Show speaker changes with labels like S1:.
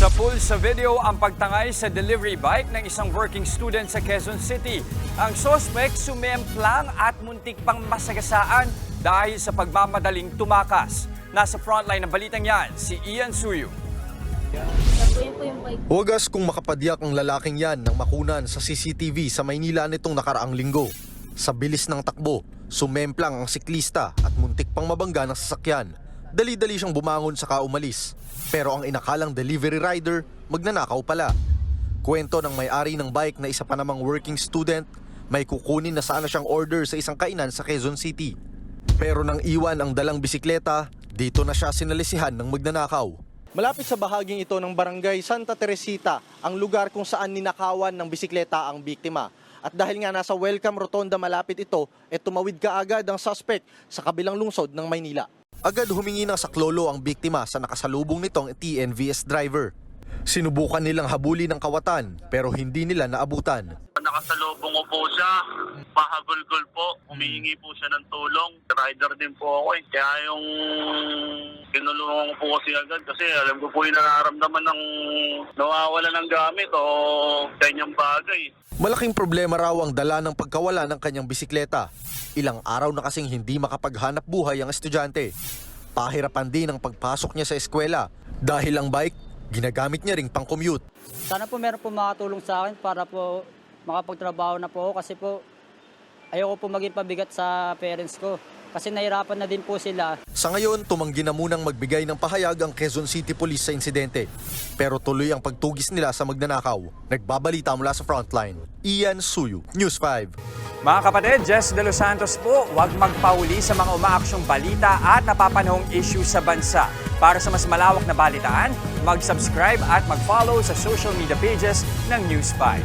S1: Sa pool sa video ang pagtangay sa delivery bike ng isang working student sa Quezon City. Ang sospek sumemplang at muntik pang masagasaan dahil sa pagmamadaling tumakas. Nasa frontline ng balitang yan, si Ian Suyu.
S2: Yun po yung bike.
S3: Wagas kung makapadyak ang lalaking yan ng makunan sa CCTV sa Maynila nitong nakaraang linggo. Sa bilis ng takbo, sumemplang ang siklista at muntik pang mabangga ng sasakyan. Dali-dali siyang bumangon sa kaumalis. Pero ang inakalang delivery rider, magnanakaw pala. Kwento ng may-ari ng bike na isa pa namang working student, may kukunin na sana siyang order sa isang kainan sa Quezon City. Pero nang iwan ang dalang bisikleta, dito na siya sinalisihan ng magnanakaw. Malapit sa bahaging ito ng barangay Santa Teresita, ang lugar kung saan ninakawan ng bisikleta ang biktima. At dahil nga nasa welcome rotonda malapit ito, e tumawid kaagad ang suspect sa kabilang lungsod ng Maynila. Agad humingi ng saklolo ang biktima sa nakasalubong nitong TNVS driver. Sinubukan nilang habuli ng kawatan pero hindi nila naabutan.
S4: Nakasalubong ko po siya. Mahabulgol po. Humihingi po siya ng tulong. Rider din po ako eh. Kaya yung tinulungan ko po kasi agad kasi alam ko po yung nararamdaman ng nawawala ng gamit o ganyang bagay.
S3: Malaking problema raw ang dala ng pagkawala ng kanyang bisikleta. Ilang araw na kasing hindi makapaghanap buhay ang estudyante. Pahirapan din ang pagpasok niya sa eskwela dahil ang bike ginagamit niya ring pang-commute.
S5: Sana po meron po makatulong sa akin para po makapagtrabaho na po kasi po ayoko po maging pabigat sa parents ko. Kasi nahirapan na din po sila.
S3: Sa ngayon, tumanggi na munang magbigay ng pahayag ang Quezon City Police sa insidente. Pero tuloy ang pagtugis nila sa magnanakaw. Nagbabalita mula sa frontline. Ian Suyu, News 5.
S1: Mga kapatid, Jess De Los Santos po, huwag magpauli sa mga umaaksyong balita at napapanahong issue sa bansa. Para sa mas malawak na balitaan, mag-subscribe at mag-follow sa social media pages ng News 5.